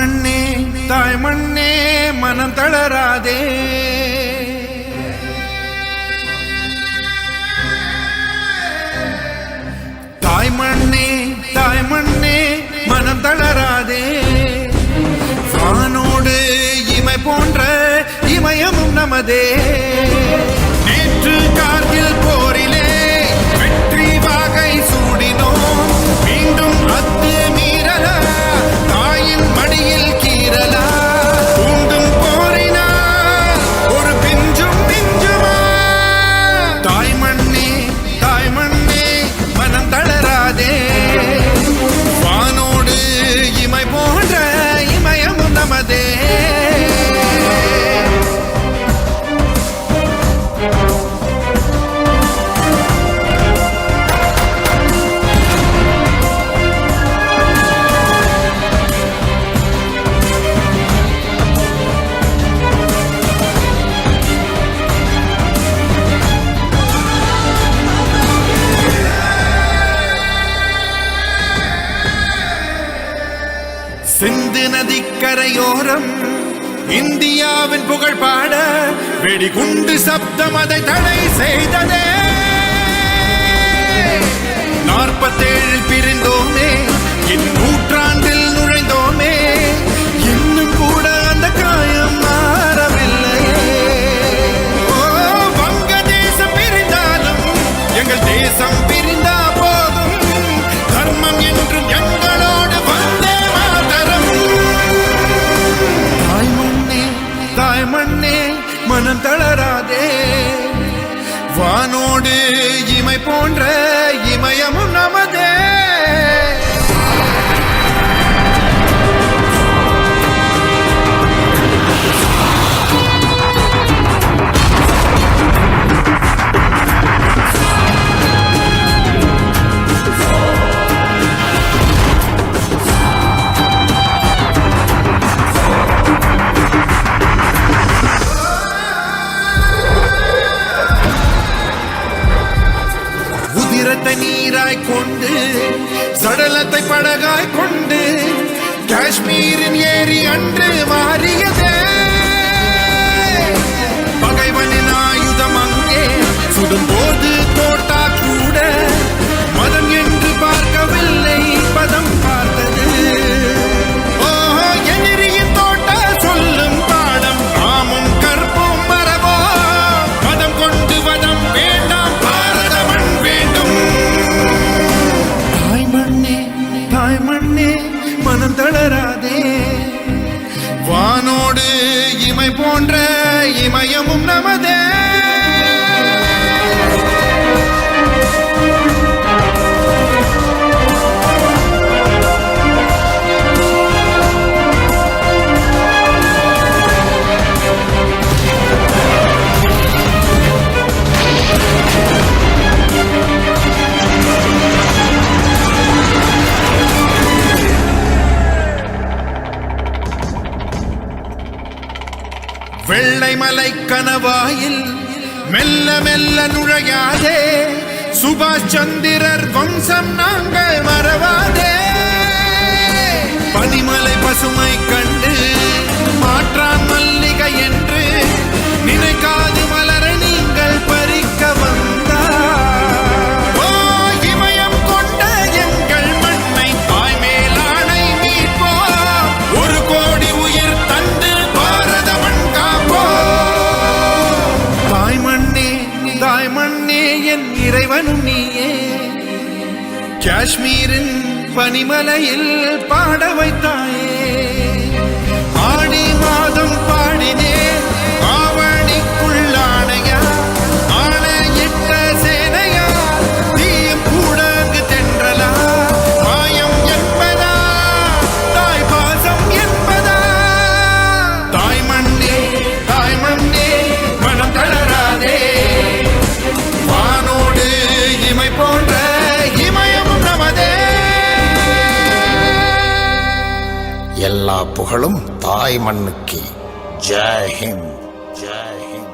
மண்ணே தாய் மண்ணே மனம் தளராதே. தாய் மண்ணே தாய் மண்ணே மனம் தளராதே. வானோடு இமை போன்ற இமயமும் நமதே. நேற்று கார் நதிக்கரையோரம் இந்தியாவின் புகழ் பாட வெடிகுண்டு சப்தம் அதை தடை செய்ததே. நாற்பத்தேழில் பிரிந்தோமே இந்நூற்றாண்டில் இமை போன்ற உதிரத்தை நீராய் கொண்டு சடலத்தை படகாய் கொண்டு காஷ்மீரின் ஏரி அன்று மாறியதே போன்ற இமயமும் நமதே. வெள்ளை மலை கனவாயில் மெல்ல மெல்ல நுழையாதே. சுபாஷ் சந்திரர் வம்சம் நாங்கள் மறவாதே. பனிமலை பசுமை கண்டு காஷ்மீரின் பனிமலையில் பாட வைத்தாயே. ஆடி மாதம் பா எல்லா புகழும் தாய் மண்ணுக்கு. ஜெய்ஹிந்த் ஜெய்ஹிந்த்